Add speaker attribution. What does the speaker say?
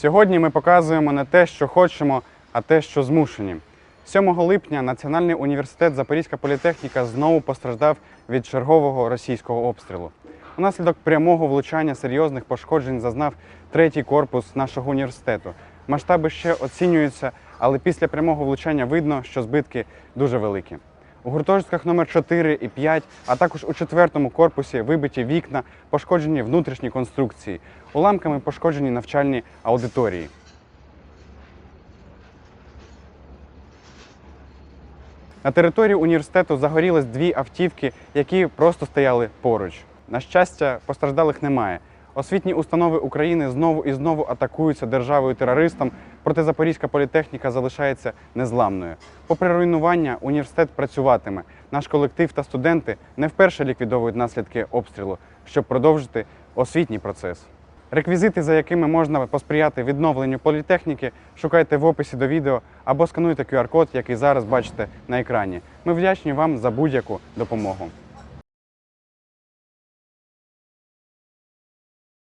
Speaker 1: Сьогодні ми показуємо не те, що хочемо, а те, що змушені. 7 липня Національний університет Запорізька політехніка знову постраждав від чергового російського обстрілу. Унаслідок прямого влучання серйозних пошкоджень зазнав третій корпус нашого університету. Масштаби ще оцінюються, але після прямого влучання видно, що збитки дуже великі. У гуртожитках номер 4 і 5, а також у четвертому корпусі вибиті вікна, пошкоджені внутрішні конструкції, уламками пошкоджені навчальні аудиторії. На території університету загорілись дві автівки, які просто стояли поруч. На щастя, постраждалих немає. Освітні установи України знову і знову атакуються державою терористом, проте Запорізька політехніка залишається незламною. Попри руйнування, університет працюватиме. Наш колектив та студенти не вперше ліквідовують наслідки обстрілу, щоб продовжити освітній процес. Реквізити, за якими можна посприяти відновленню політехніки, шукайте в описі до відео або скануйте QR-код, який зараз бачите на екрані. Ми вдячні вам за будь-яку допомогу.